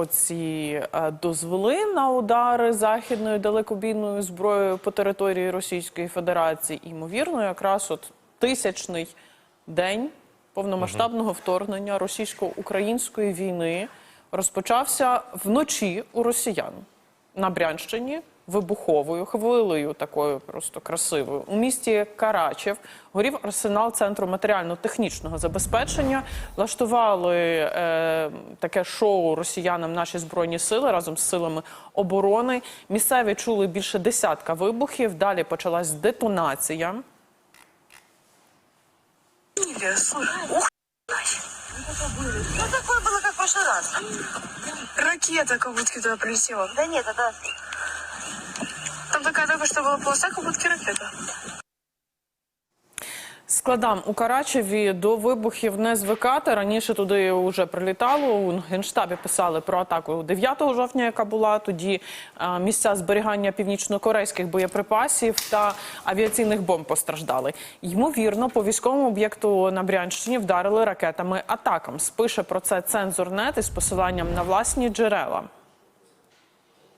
оці е, дозволи на удари західною далекобійною зброєю по території Російської Федерації. Ймовірно, якраз от тисячний день повномасштабного вторгнення російсько-української війни розпочався вночі у росіян на Брянщині вибуховою хвилею, такою просто красивою. У місті Карачев горів арсенал центру матеріально-технічного забезпечення. Влаштували е, таке шоу росіянам наші збройні сили разом з силами оборони. Місцеві чули більше десятка вибухів. Далі почалась детонація. Ух, ну такое было, как в прошлый раз. Ракета как будто туда прилетела. Да нет, это Там такая только что была полоса, как будто ракета. Складам у Карачеві до вибухів не звикати. Раніше туди вже прилітало. У генштабі писали про атаку 9 жовтня, яка була тоді е, місця зберігання північно-корейських боєприпасів та авіаційних бомб постраждали. Ймовірно, по військовому об'єкту на Брянщині вдарили ракетами атакам. Спише про це цензорнет із посиланням на власні джерела.